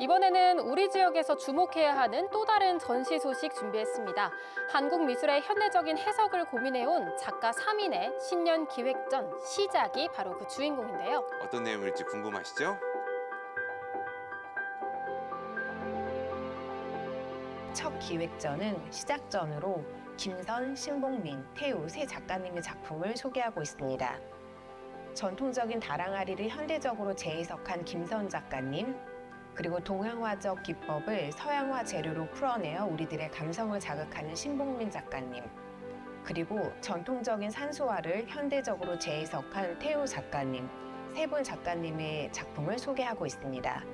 이번에는 우리 지역에서 주목해야 하는 또 다른 전시 소식 준비했습니다. 한국 미술의 현대적인 해석을 고민해온 작가 3인의 신년 기획전 시작이 바로 그 주인공인데요. 어떤 내용일지 궁금하시죠? 첫 기획전은 시작전으로 김선, 신봉민, 태우 세 작가님의 작품을 소개하고 있습니다. 전통적인 다랑아리를 현대적으로 재해석한 김선 작가님, 그리고 동양화적 기법을 서양화 재료로 풀어내어 우리들의 감성을 자극하는 신봉민 작가님, 그리고 전통적인 산수화를 현대적으로 재해석한 태우 작가님, 세 분 작가님의 작품을 소개하고 있습니다.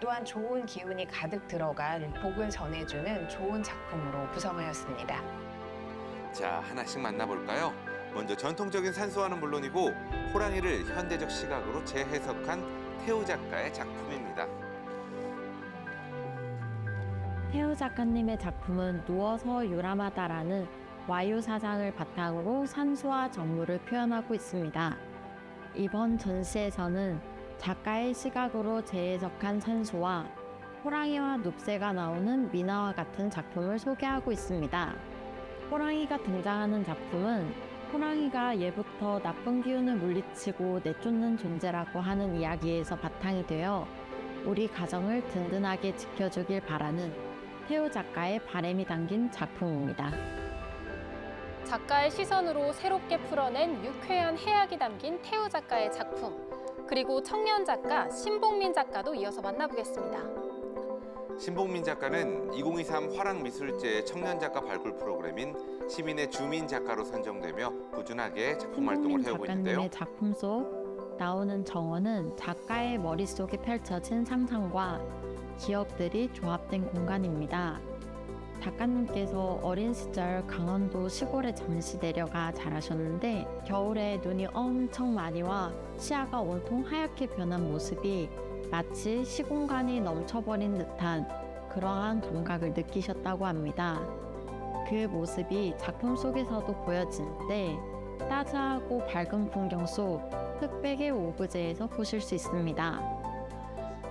또한 좋은 기운이 가득 들어간 복을 전해주는 좋은 작품으로 구성하였습니다. 자, 하나씩 만나볼까요? 먼저 전통적인 산수화는 물론이고 호랑이를 현대적 시각으로 재해석한 태우 작가의 작품입니다. 태우 작가님의 작품은 누워서 요람하다라는 와유 사상을 바탕으로 산수와 정물을 표현하고 있습니다. 이번 전시에서는 작가의 시각으로 재해석한 산수와 호랑이와 눕새가 나오는 미나와 같은 작품을 소개하고 있습니다. 호랑이가 등장하는 작품은 호랑이가 예부터 나쁜 기운을 물리치고 내쫓는 존재라고 하는 이야기에서 바탕이 되어 우리 가정을 든든하게 지켜주길 바라는 태우 작가의 바램이 담긴 작품입니다. 작가의 시선으로 새롭게 풀어낸 유쾌한 해악이 담긴 태우 작가의 작품. 그리고 청년 작가 신봉민 작가도 이어서 만나보겠습니다. 신봉민 작가는 2023 화랑미술제 청년 작가 발굴 프로그램인 시민의 주민 작가로 선정되며 꾸준하게 작품 활동을 해오고 있는데요. 작품 속 나오는 정원은 작가의 머릿속에 펼쳐진 상상과 기억들이 조합된 공간입니다. 작가님께서 어린 시절 강원도 시골에 잠시 내려가 자라셨는데 겨울에 눈이 엄청 많이 와 시야가 온통 하얗게 변한 모습이 마치 시공간이 넘쳐버린 듯한 그러한 감각을 느끼셨다고 합니다. 그 모습이 작품 속에서도 보여지는데 따스하고 밝은 풍경 속 흑백의 오브제에서 보실 수 있습니다.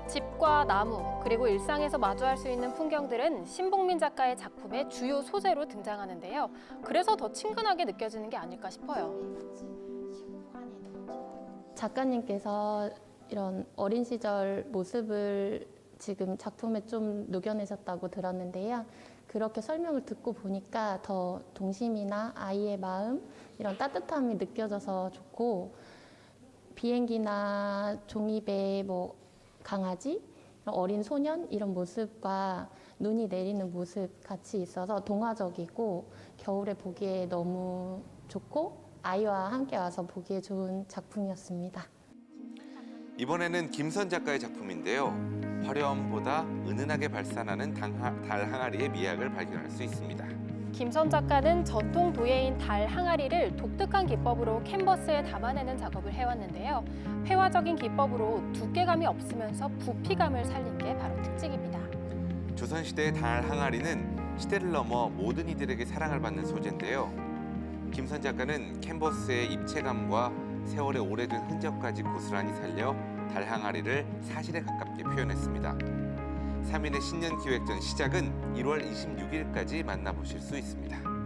집과 나무, 그리고 일상에서 마주할 수 있는 풍경들은 신봉민 작가의 작품의 주요 소재로 등장하는데요. 그래서 더 친근하게 느껴지는 게 아닐까 싶어요. 작가님께서 이런 어린 시절 모습을 지금 작품에 좀 녹여내셨다고 들었는데요. 그렇게 설명을 듣고 보니까 더 동심이나 아이의 마음, 이런 따뜻함이 느껴져서 좋고, 비행기나 종이배, 뭐, 강아지, 어린 소년, 이런 모습과 눈이 내리는 모습 같이 있어서 동화적이고, 겨울에 보기에 너무 좋고, 아이와 함께 와서 보기에 좋은 작품이었습니다. 이번에는 김선 작가의 작품인데요. 화려함보다 은은하게 발산하는 당하- 달 항아리의 미학을 발견할 수 있습니다. 김선 작가는 전통 도예인 달 항아리를 독특한 기법으로 캔버스에 담아내는 작업을 해왔는데요. 회화적인 기법으로 두께감이 없으면서 부피감을 살린 게 바로 특징입니다. 조선시대의 달 항아리는 시대를 넘어 모든 이들에게 사랑을 받는 소재인데요. 김선 작가는 캔버스의 입체감과 세월의 오래된 흔적까지 고스란히 살려 달 항아리를 사실에 가깝게 표현했습니다. 3인의 신년 기획전 시작은 1월 26일까지 만나보실 수 있습니다.